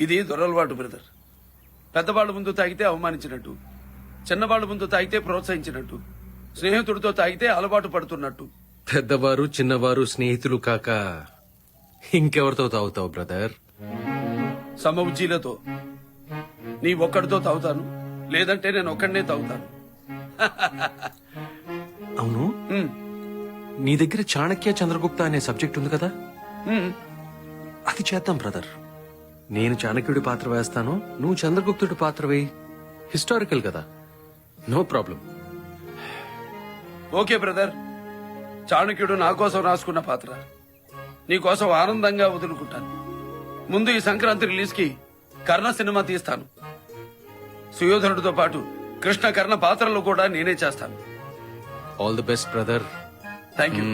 ఇది దొరలవాటు బ్రదర్ పెద్దవాళ్ళ ముందు తాగితే అవమానించినట్టు చిన్నవాళ్ళ ముందు తాగితే ప్రోత్సహించినట్టు స్నేహితుడితో తాగితే అలవాటు పడుతున్నట్టు. పెద్దవారు చిన్నవారు స్నేహితులు కాక ఇంకెవరితో తాగుతావు బ్రదర్ సమవుజ్జీలతో. నీ ఒక్కడితో తాగుతాను లేదంటే నేను ఒక్కడనే తాగుతాను. అవును? ఉమ్, నీ దగ్గర చాణక్య చంద్రగుప్త అనే సబ్జెక్ట్ ఉంది కదా? ఉమ్. అది చేద్దాం బ్రదర్ నేను చాణక్యుడి పాత్ర వేస్తాను. నువ్వు చంద్రగుప్తుడి పాత్ర వేయి. హిస్టారికల్ కదా. నో ప్రాబ్లం ఓకే బ్రదర్ చాణక్యుడు నా కోసం రాసుకున్న పాత్ర. నీ కోసం ఆనందంగా వదులుకుంటాను. ముందు ఈ సంక్రాంతి రిలీజ్కి కర్ణ సినిమా తీస్తాను. సుయోధనుడితో పాటు కృష్ణ కర్ణ పాత్రలు కూడా నేనే చేస్తాను. All the best brother thank you